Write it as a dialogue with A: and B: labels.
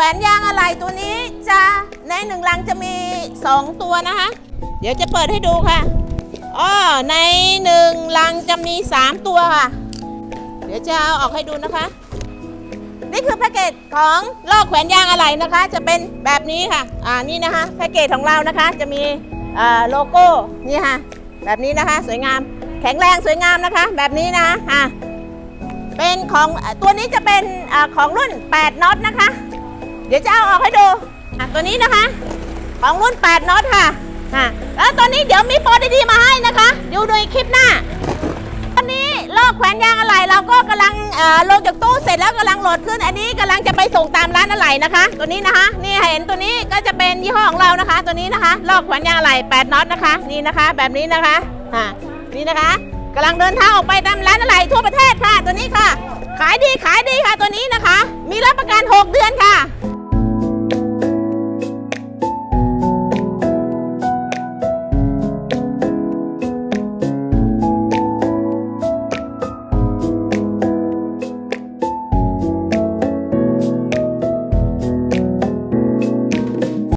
A: ขวนยางอะไหล่ตัวนี้จะในหนึ่งลังจะมี 2 ตัวนะคะ เดี๋ยวจะเปิดให้ดูค่ะอ้อในหนึ่งลังจะมี 3 ตัวค่ะ เดี๋ยวจะเอาออกให้ดูนะคะ นี่คือแพ็กเกจของลอกแขวนยางอะไหล่นะคะ จะเป็นแบบนี้ค่ะ อ่านี่นะคะแพ็กเกจของเรานะคะจะมีโลโก้นี่ค่ะ แบบนี้นะคะ สวยงามแข็งแรงสวยงามนะคะ แบบนี้นะคะอะเป็นของตัวนี้จะเป็นอของรุ่น 8น็อตนะคะ เดี๋ยวจะเอาออกให้ดูอะตัวนี้นะคะ ของรุ่น 8น็อตค่ะอะแล้วตอนนี้เดี๋ยวมีโปรดีๆมาให้นะคะ ดูในคลิปหน้าตอนนี้ลอกแขวนยางอะไหล่เราก็กำลังลงจากตู้เสร็จแล้วกำลังโหลดขึ้น อันนี้กำลังจะไปส่งตามร้านอะไหล่นะคะ ตัวนี้นะคะ นี่เห็นตัวนี้ก็จะเป็นยี่ห้อของเรานะคะ ตัวนี้นะคะลอกแขวนยางอะไหล่8น็อตนะคะ นี่นะคะ แบบนี้นะคะอ่านี่นะคะกำลังเดินทางออกไปตามร้านอะไหล่ทั่วประเทศค่ะ ตัวนี้ค่ะ ขายดีขายดีค่ะ